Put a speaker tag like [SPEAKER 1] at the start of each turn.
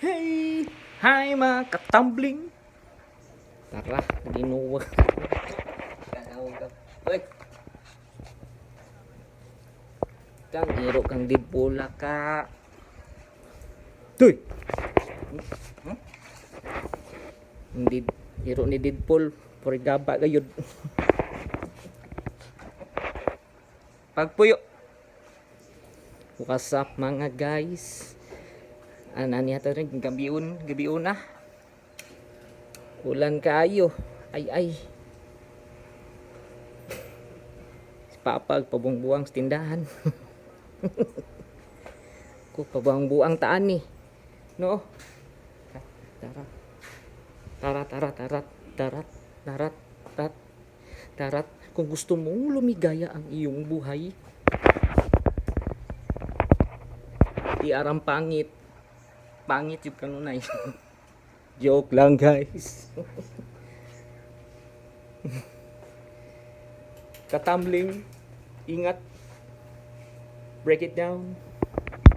[SPEAKER 1] Hey! Hi mga katambling! Tara, ginuwa. Uy! Kang iro kang dibula ka. Tuy! Hmm? Hindi, iro ni Deadpool. Purigaba gayud. Pagpuyo. What's up mga guys? Ana niya to rin gabiun, gabiun na. Ulan kayo. Ay ay. Si Papa pabungbuang tindahan. Ko pabungbuang taan ni. No. Tara. Tara tara tara tara tarat tarat tarat kung gusto mong lumigaya ang iyong buhay di aram pangit pangit yung kanunay. Joke lang guys. Katamling ingat. Break it down